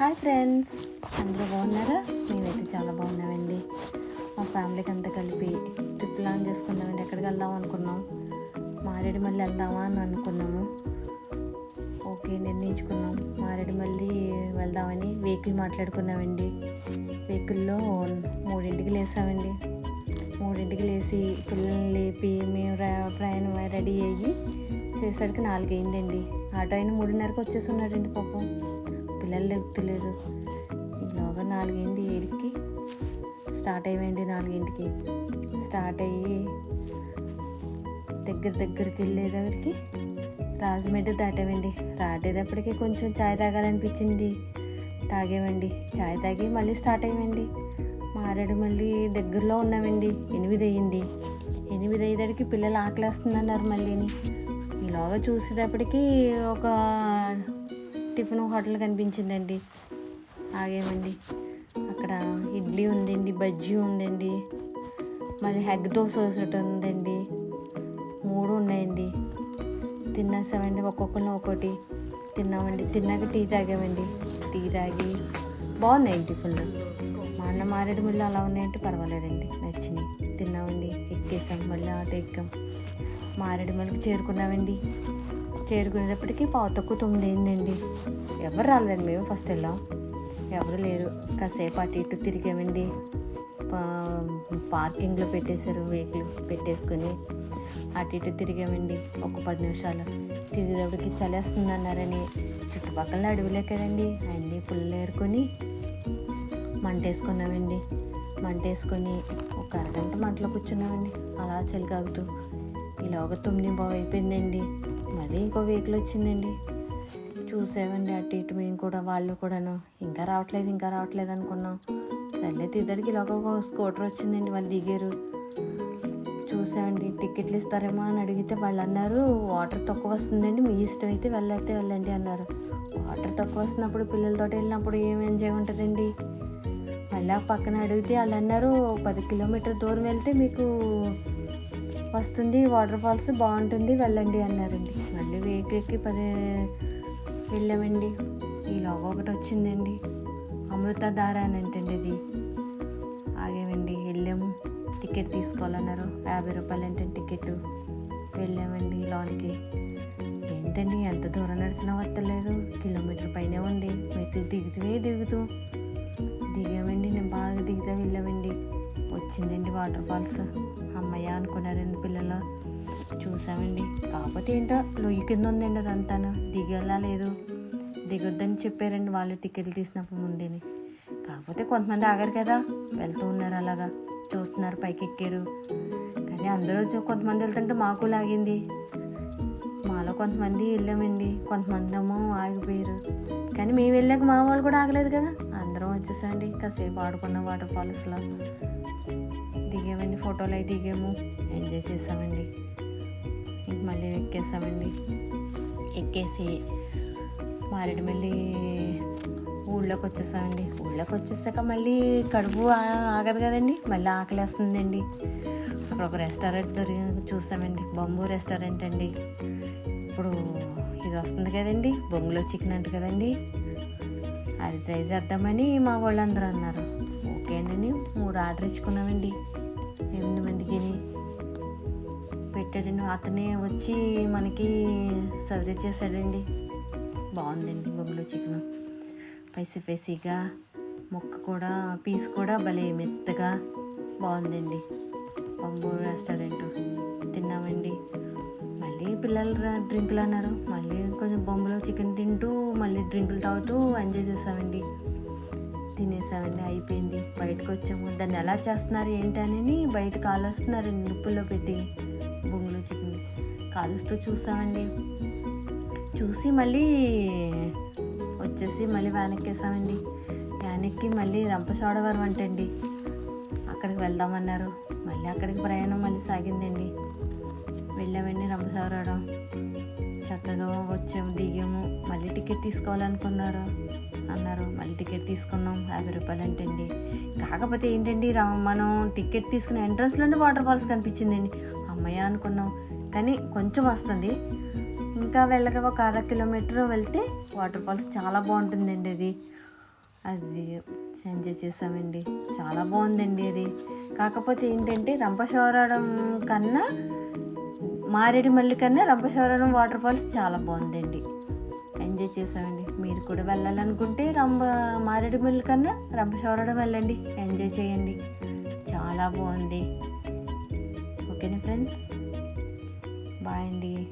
Hi friends. అందరూ బాగున్నారా? మేమైతే చాలా బాగున్నామండి. మా ఫ్యామిలీకి అంతా కలిపి ట్రిప్ ప్లాన్ చేసుకున్నామండి. ఎక్కడికి వెళ్దాం అనుకున్నాం. మారేడుమల్లి వెళ్దామా అని అనుకున్నాము. ఓకే నిర్ణయించుకున్నాం. మారేడుమల్లి వెళ్దామని వెహికల్ మాట్లాడుకున్నామండి. వెహికల్లో మూడింటికి లేసామండి. మూడింటికి లేచి పిల్లల్ని లేపి మేము ప్రయాణం రెడీ అయ్యి చేసేసరికి నాలుగైందండి. ఆటో అయిన మూడున్నరకు వచ్చేసి ఉన్నాడండి పాపం. పిల్లలు లేపుతలేదు ఈలోగా నాలుగేంటి ఏడికి స్టార్ట్ అయ్యండి నాలుగింటికి. స్టార్ట్ అయ్యి దగ్గర దగ్గరికి వెళ్ళేసరికి రాజమండ్రి దాటామండి. దాటేటప్పటికి కొంచెం చాయ్ తాగాలనిపించింది. తాగేవండి చాయ్ తాగి మళ్ళీ స్టార్ట్ అయ్యండి మారేడు మళ్ళీ దగ్గరలో ఉన్నామండి. ఎనిమిది అయ్యింది. ఎనిమిది అయ్యేటప్పటికి పిల్లలు ఆకలేస్తుంది అన్నారు మళ్ళీని ఈలోగా చూసేటప్పటికి ఒక టిఫిన్ హోటల్ కనిపించిందండి. ఆగామండి. అక్కడ ఇడ్లీ ఉందండి బజ్జీ ఉందండి మళ్ళీ హెగ్ దోశ ఒకటి ఉందండి. మూడు ఉన్నాయండి. తినేసామండి ఒక్కొక్కరిని ఒక్కోటి తిన్నామండి. తిన్నాక టీ తాగామండి. టీ తాగి బాగున్నాయి టిఫిన్లు. మా అన్న మారేడు మిల్లు అలా ఉన్నాయంటే పర్వాలేదండి. నచ్చినాయి తిన్నామండి. ఎక్కేసాం మళ్ళీ ఆటో ఎక్కాం. మారేడుమిల్లికి చేరుకున్నామండి. చేరుకునేటప్పటికి పావు తక్కువ తొమ్మిది అయిందండి ఎవరు రాలేదండి మేము ఫస్ట్ వెళ్ళాం. ఎవరు లేరు. కాసేపు అటు ఇటు తిరిగామండి. పా- పార్కింగ్లో పెట్టేశారు వెహికల్ పెట్టేసుకుని. అటు ఇటు తిరిగామండి. ఒక పది నిమిషాలు. తిరిగేటప్పటికి చలేస్తుంది అన్నారని చుట్టుపక్కల అడవిలే కదండి అన్నీ పుల్లలు ఏరుకొని మంట వేసుకున్నామండి మంట వేసుకొని ఒక అరగంట మంటలో కూర్చున్నామండి. అలా చలి కాగుతూ ఇలాగ తొమ్మిది బాగు అయిపోయిందండి అది ఇంకో వెహికల్ వచ్చిందండి. చూసామండి అటు ఇటు మేము కూడా వాళ్ళు కూడాను. ఇంకా రావట్లేదు ఇంకా రావట్లేదు అనుకున్నాం. సర్లే ఇద్దరికి ఇలాగ ఒక స్కూటర్ వచ్చిందండి వాళ్ళు దిగారు. చూసామండి టికెట్లు ఇస్తారేమో అని అడిగితే వాళ్ళు అన్నారు వాటర్ తక్కువ వస్తుందండి మీ ఇష్టం అయితే వెళ్ళైతే వెళ్ళండి అన్నారు. వాటర్ తక్కువ వస్తున్నప్పుడు పిల్లలతో వెళ్ళినప్పుడు ఏం ఎంజాయ్ ఉంటుందండి? మళ్ళీ పక్కన అడిగితే వాళ్ళు అన్నారు పది కిలోమీటర్ దూరం వెళ్తే మీకు వస్తుంది వాటర్ ఫాల్స్ బాగుంటుంది వెళ్ళండి అన్నారండి. మళ్ళీ వెహికల్కి పది వెళ్ళామండి. ఈలోగా ఒకటి వచ్చిందండి. అమృతధార అని అంటండి ఇది. ఆగామండి వెళ్ళాము. టికెట్ తీసుకోవాలన్నారు. యాభై రూపాయలు అంటే టికెట్ వెళ్ళామండి లోనికి. ఏంటండి ఎంత దూరం నడిచినా వస్తలేదు. కిలోమీటర్ పైనే ఉంది. మెట్లు దిగుతూనే దిగుతూ. దిగామండి నేను బాగా దిగుతా వెళ్ళామండి. వచ్చిందండి వాటర్ ఫాల్స్. అమ్మయ్య అనుకున్నారండి పిల్లలు చూసామండి. కాకపోతే ఏంటో లొయ్యి కింద ఉందండి అదంతాను. దిగేలా లేదు. దిగొద్దని చెప్పారండి వాళ్ళు టికెట్లు తీసినప్పుడు ముందేని. కాకపోతే కొంతమంది ఆగారు కదా వెళ్తూ ఉన్నారు అలాగా. చూస్తున్నారు పైకి ఎక్కారు కానీ అందరూ కొంతమంది వెళ్తుంటే మాకు లాగింది. మాలో కొంతమంది వెళ్ళామండి. కొంతమంది ఏమో ఆగిపోయారు. కానీ మేము వెళ్ళాక మా వాళ్ళు కూడా ఆగలేదు కదా. అందరం వచ్చేసండి కాసేపు ఆడుకున్న వాటర్ ఫాల్స్లో. దిగామండి ఫోటోలు అవి దిగాము. ఎంజాయ్ చేసామండి ఇంక మళ్ళీ ఎక్కేసామండి ఎక్కేసి మారేడుమల్లి ఊళ్ళోకి వచ్చేసామండి ఊళ్ళోకి వచ్చేసాక మళ్ళీ కడుపు ఆగదు కదండి మళ్ళీ ఆకలేస్తుందండి. అక్కడ ఒక రెస్టారెంట్ దొరికి చూసామండి బొంబు రెస్టారెంట్ అండి. ఇప్పుడు ఇది వస్తుంది కదండి బొంగులో చికెన్ అంట కదండి. అది ట్రై చేద్దామని మా వాళ్ళందరూ అన్నారు. ఓకేనని మూడు ఆర్డర్ ఇచ్చుకున్నామండి. ఎనిమిది పెట్టాడండి. అతనే వచ్చి మనకి సర్వ్ చేశాడండి. బాగుందండి బొంగులో చికెన్. పైసి పైసిగా ముక్క కూడా పీస్ కూడా భలే మెత్తగా బాగుందండి. బొంబు రెస్టారెంట్ తిన్నామండి. మళ్ళీ పిల్లలు రా- డ్రింకులు అన్నారు. మళ్ళీ కొంచెం బొమ్మలో చికెన్ తింటూ మళ్ళీ డ్రింకులు తాగుతూ ఎంజాయ్ చేసామండి. తినేసామండి అయిపోయింది. బయటకు వచ్చాము దాన్ని ఎలా చేస్తున్నారు ఏంటని బయట కాలుస్తున్నారండి నిప్పుల్లో పెట్టి బొంగులో చికెన్ కాలుస్తూ చూసామండి. చూసి మళ్ళీ వచ్చేసి మళ్ళీ వెనక్కేసామండి వెనక్కి మళ్ళీ రంపచోడవరం అంటండి. అక్కడికి వెళ్దామన్నారు. మళ్ళీ అక్కడికి ప్రయాణం మళ్ళీ సాగిందండి. వెళ్ళామండి రంపచోడవరం చక్కగా వచ్చాము దిగాము. మళ్ళీ టికెట్ తీసుకోవాలనుకున్నారు. అన్నారు. మళ్ళీ టికెట్ తీసుకున్నాం. యాభై రూపాయలు అంటండి. కాకపోతే ఏంటండి రా మనం టికెట్ తీసుకున్న ఎంట్రన్స్లోనే వాటర్ ఫాల్స్ కనిపించిందండి. అమ్మయ్య అనుకున్నాం. కానీ కొంచెం వస్తుంది. ఇంకా వెళ్ళక ఒక అర కిలోమీటర్ వెళ్తే వాటర్ ఫాల్స్ చాలా బాగుంటుందండి అది. అది ఎంజాయ్ చేసామండి చాలా బాగుందండి అది. కాకపోతే ఏంటంటే రంపశోరాడం కన్నా మారేడుమల్లి కన్నా రంపశోరాడం వాటర్ ఫాల్స్ చాలా బాగుందండి. ఎంజాయ్ చేసామండి మీరు కూడా వెళ్ళాలనుకుంటే రంభ మారేడుమిల్లి కన్నా రంపశోరడం వెళ్ళండి. ఎంజాయ్ చేయండి. చాలా బాగుంది. ఓకేనా ఫ్రెండ్స్? బాయ్ అండి.